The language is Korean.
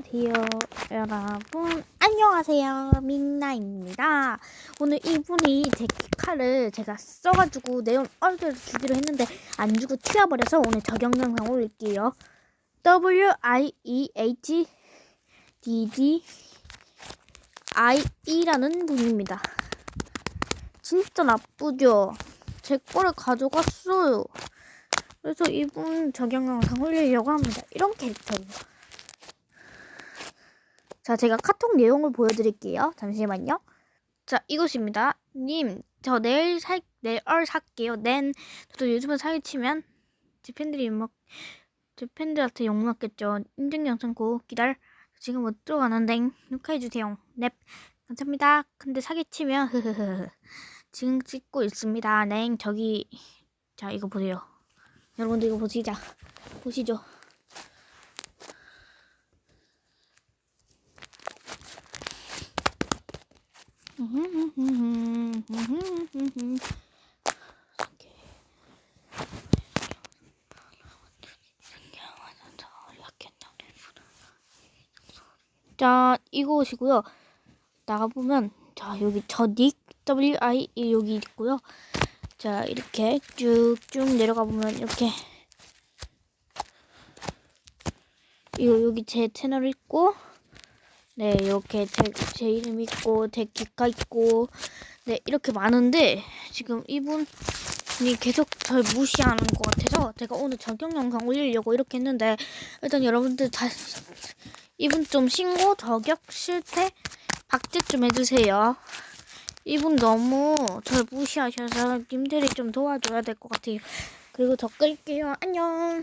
안녕하세요, 여러분. 안녕하세요, 민나입니다. 오늘 이분이 제 키카를 제가 써가지고 네온 얼드를 주기로 했는데 안 주고 튀어버려서 오늘 적용 영상 올릴게요. W I E H D D I E라는 분입니다. 진짜 나쁘죠? 제 거를 가져갔어요. 그래서 이분 적용 영상 올리려고 합니다. 이런 캐릭터예요. 자, 제가 카톡 내용을 보여드릴게요. 잠시만요. 자, 이것입니다. 님, 저 내일 살, 내일 살게요. 낸, 저도 요즘에 사기치면, 제 팬들이 막, 제 팬들한테 욕먹겠죠. 인증 영상 고 기다려. 지금 못 들어가는데, 녹화해주세요. 넵. 감사합니다. 근데 사기치면, 흐흐흐. 지금 찍고 있습니다. 냉, 저기, 자, 이거 보세요. 여러분들 이거 보시자. 보시죠. 자, 이곳이고요. 나가보면, 자, 여기 저닉, W-I, E 여기 있고요. 자, 이렇게 쭉쭉 내려가 보면, 이렇게. 이거, 여기 제 채널 있고, 네, 이렇게 제, 제 이름 있고, 제 기가 있고, 네, 이렇게 많은데, 지금 이분이 계속 절 무시하는 것 같아서, 제가 오늘 적용 영상 올리려고 이렇게 했는데, 일단 여러분들 다, 이분 좀 신고, 저격, 실패, 박제 좀 해주세요. 이분 너무 절 무시하셔서 님들이 좀 도와줘야 될 것 같아요. 그리고 저 끌게요. 안녕.